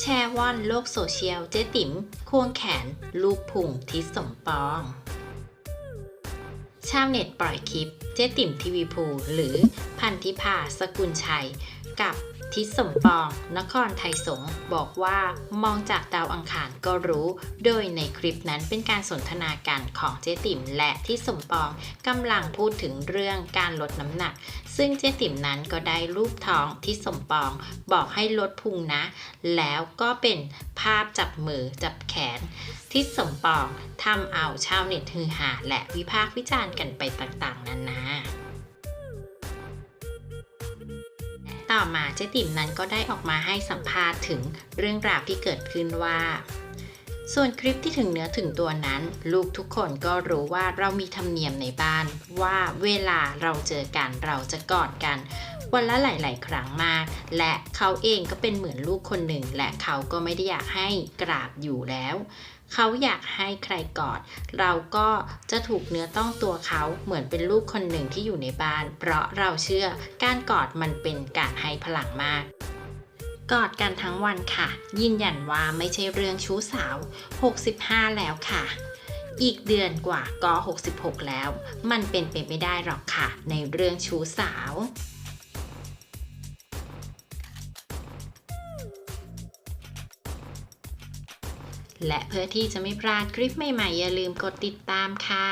แชร์ว่อนโลกโซเชียลเจ๊ติ๋มควงแขน ลูกพุงทิศสมปอง ชาวเน็ตปล่อยคลิป เจ๊ติ๋มทีวีภูหรือพันธิพาสกุลชัย กับ ทิศสมปอง นครไทยสงบอกว่ามองจากดาวอังคารก็รู้ โดยในคลิปนั้นเป็นการสนทนากันของเจ๊ติ๋มและทิศสมปองกำลังพูดถึงเรื่องการลดน้ำหนัก ซึ่งเจ๊ติ๋มนั้นก็ได้รูปท้องทิศสมปอง บอกให้ลดพุงนะ แล้วก็เป็นภาพจับมือจับแขน ทิศสมปองทำเอาชาวเน็ตฮือฮาและวิพากษ์วิจารณ์กันไปต่างๆนานา ต่อมาเจ๊ติ๋มนั้นก็ได้ออกมาให้สัมภาษณ์ถึงเรื่องราวที่เกิดขึ้นว่า ส่วนคลิปที่ถึงเนื้อถึงตัวนั้น ลูกทุกคนก็รู้ว่าเรามีธรรมเนียมในบ้าน ว่าเวลาเราเจอกันเราจะกอดกัน วันละหลาย ๆ ครั้งมาก และเขาเองก็เป็นเหมือนลูกคนหนึ่ง และเขาก็ไม่ได้อยากให้กราบอยู่แล้ว เขาอยากให้ใครกอด เราก็จะถูกเนื้อต้องตัวเขาเหมือนเป็นลูกคนหนึ่งที่อยู่ในบ้าน เพราะเราเชื่อการกอดมันเป็นการให้พลังมาก กอดกันทั้งวันค่ะ ยืนยันว่าไม่ใช่เรื่องชู้สาว 65 แล้วค่ะ อีกเดือนกว่าก็ 66 แล้ว มันเป็นไปไม่ได้หรอกค่ะ ในเรื่องชู้สาวและเพื่อที่จะไม่พลาดคลิปใหม่ๆ อย่าลืมกดติดตามค่ะ